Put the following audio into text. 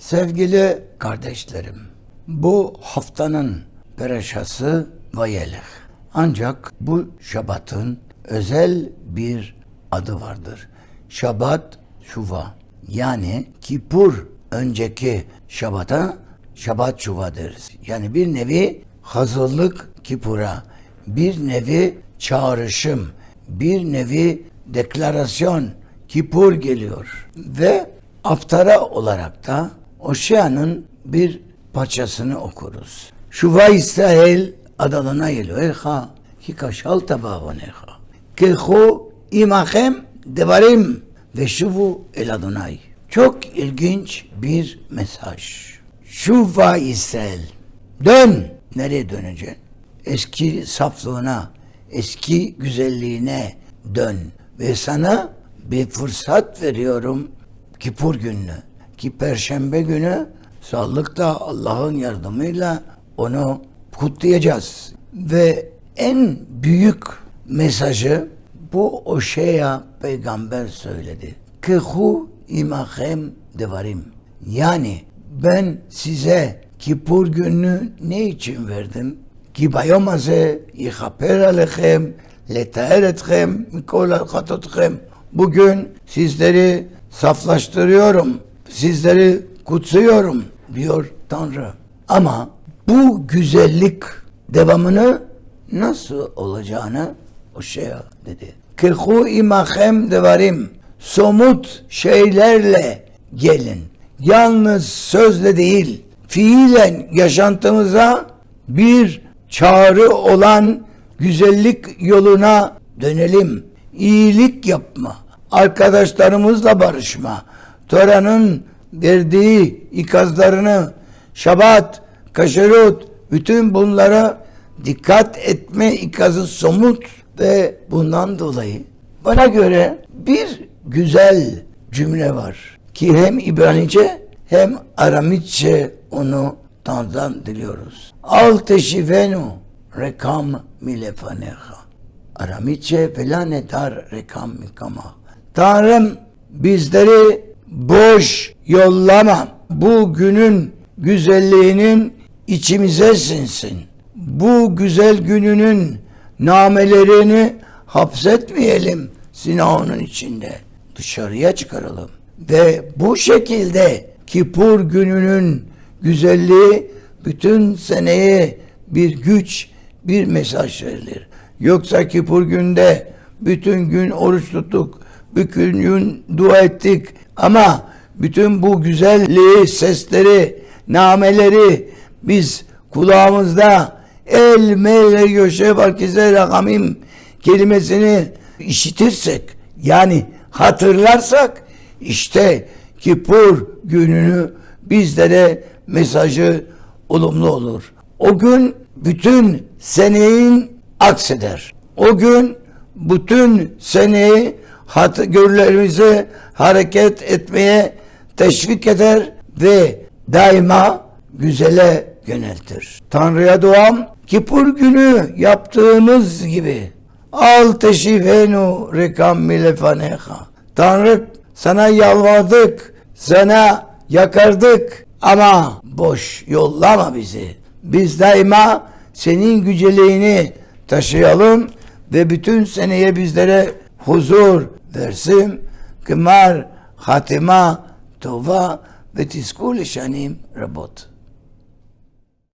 Sevgili kardeşlerim, bu haftanın pereşası Vayelih. Ancak bu Şabat'ın özel bir adı vardır. Şabat Şuva. Yani Kipur önceki Şabat'a Şabat Şuva deriz. Yani bir nevi hazırlık Kipur'a, bir nevi çağrışım, bir nevi deklarasyon Kipur geliyor. Ve aftara olarak da Oşea'nın bir parçasını okuruz. Şuva İsrail adalına Elohecha ki kaşal tabavonecha. Kehu imachem devarim ve şuvu el Adonai. Çok ilginç bir mesaj. Şuva İsrail. Dön. Nereye döneceksin? Eski saflığına, eski güzelliğine dön. Ve sana bir fırsat veriyorum Kipur gününü ki perşembe günü sağlıkla Allah'ın yardımıyla onu kutlayacağız. Ve en büyük mesajı bu Oşeya peygamber söyledi. Kehu imahem devarim. Yani ben size Kipur gününü ne için verdim? Ki bayom haze yihaper alechem letaer etchem mikol Bugün sizleri saflaştırıyorum sizleri kutsuyorum diyor Tanrı. Ama bu güzellik devamını nasıl olacağını o şey dedi. Kırhu imahem devarim. Somut şeylerle gelin. Yalnız sözle değil, fiilen yaşantımıza bir çağrı olan güzellik yoluna dönelim. İyilik yapma, arkadaşlarımızla barışma, Tora'nın verdiği ikazlarını, şabat, kaşerut, bütün bunlara dikkat etme ikazı somut ve bundan dolayı bana göre bir güzel cümle var ki hem İbranice hem Aramitçe onu Tanrı'dan diliyoruz. Al teşifenu rekam milefaneha. Aramitçe felane dar rekam mikama. Tanrım bizleri boş yollama. Bu günün güzelliğinin içimize sinsin. Bu güzel gününün namelerini hapsetmeyelim sinağının içinde. Dışarıya çıkaralım. Ve bu şekilde Kipur gününün güzelliği bütün seneye bir güç, bir mesaj verilir. Yoksa Kipur günde bütün gün oruç tuttuk, bütün gün dua ettik ama bütün bu güzelliği, sesleri, nameleri biz kulağımızda el mele göşe barkize rakamim kelimesini işitirsek yani hatırlarsak işte Kipur gününü bizlere mesajı olumlu olur. O gün bütün seneyin akseder. O gün bütün seneyi hat görülerimize hareket etmeye teşvik eder ve daima güzele yöneltir. Tanrı'ya duam Kipur günü yaptığımız gibi al teşifenu rekam milefaneha. Tanrı sana yalvardık, sana yakardık ama boş yollama bizi. Biz daima senin güceliğini taşıyalım ve bütün seneye bizlere huzur ועושים גמר חתימה טובה ותזכו לשנים רבות.